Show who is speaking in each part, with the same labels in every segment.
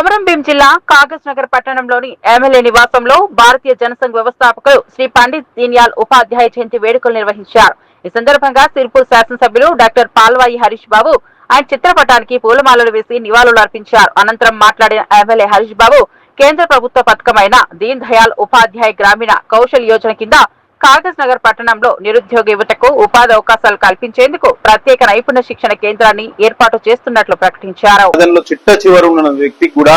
Speaker 1: కొమరంభీం జిల్లా కాగజ్ నగర్ పట్టణంలోని ఎమ్మెల్యే నివాసంలో భారతీయ జనసంఘ్ వ్యవస్థాపకులు శ్రీ పండిత్ దీన్యాల్ ఉపాధ్యాయ జయంతి వేడుకలు నిర్వహించారు. ఈ సందర్భంగా సిర్పూర్ శాసనసభ్యులు డాక్టర్ పాల్వాయి హరీష్ బాబు ఆయన చిత్రపటానికి పూలమాలలు వేసి నివాళులు అర్పించారు అనంతరం మాట్లాడిన ఎమ్మెల్యే హరీష్ బాబు కేంద్ర ప్రభుత్వ పథకమైన దీన్ దయాల్ ఉపాధ్యాయ గ్రామీణ కౌశల్ యోజన కింద కాగజ్ నగర్ పట్టణంలో నిరుద్యోగ యువతకు ఉపాధి అవకాశాలు కల్పించేందుకు ప్రత్యేక నైపుణ్య శిక్షణ కేంద్రాన్ని ఏర్పాటు చేస్తున్నట్లు ప్రకటించారు.
Speaker 2: చిట్ట చివరి ఉన్న వ్యక్తి కూడా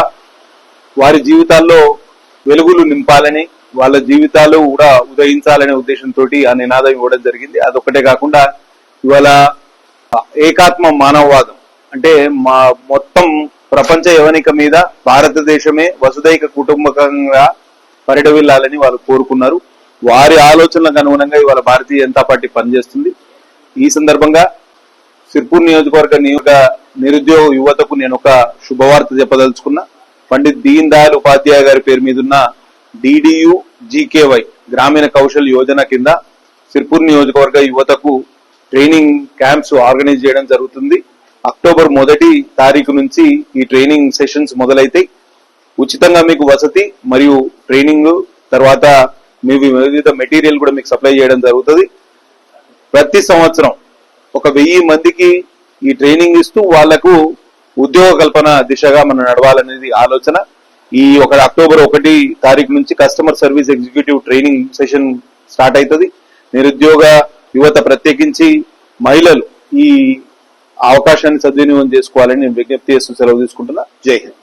Speaker 2: వారి జీవితాల్లో వెలుగులు నింపాలని వాళ్ళ జీవితాలు కూడా ఉదయించాలనే ఉద్దేశంతో ఆ నినాదం ఇవ్వడం జరిగింది. అదొకటే కాకుండా ఇవాళ ఏకాత్మ మానవవాదం. అంటే మా మొత్తం ప్రపంచ యవనిక మీద భారతదేశమే వసుదైక కుటుంబకంగా పరిడవిల్లాలని వాళ్ళు కోరుకున్నారు. వారి ఆలోచనలకు అనుగుణంగా ఇవాళ భారతీయ జనతా పార్టీ పనిచేస్తుంది. ఈ సందర్భంగా సిర్పూర్ నియోజకవర్గ నియోజక నిరుద్యోగ యువతకు నేను ఒక శుభవార్త చెప్పదలుచుకున్నా. పండిత్ దీన్ దయాళ్ ఉపాధ్యాయ గారి పేరు మీద ఉన్న డిడియు జీకేవై గ్రామీణ కౌశల్ యోజన కింద సిర్పూర్ నియోజకవర్గ యువతకు ట్రైనింగ్ క్యాంప్స్ ఆర్గనైజ్ చేయడం జరుగుతుంది. అక్టోబర్ మొదటి తారీఖు నుంచి ఈ ట్రైనింగ్ సెషన్స్ మొదలైతాయి. ఉచితంగా మీకు వసతి మరియు ట్రైనింగ్ తర్వాత మీ వివిధ మెటీరియల్ కూడా మీకు సప్లై చేయడం జరుగుతుంది. ప్రతి సంవత్సరం ఒక వెయ్యి మందికి ఈ ట్రైనింగ్ ఇస్తూ వాళ్ళకు ఉద్యోగ కల్పన దిశగా మనం నడవాలనేది ఆలోచన. ఈ ఒక అక్టోబర్ ఒకటి తారీఖు నుంచి customer service executive training session start అవుతుంది నిరుద్యోగ యువత ప్రత్యేకించి మహిళలు ఈ అవకాశాన్ని సద్వినియోగం చేసుకోవాలని నేను విజ్ఞప్తి చేస్తూ సెలవు తీసుకుంటున్నా. జై హింద్.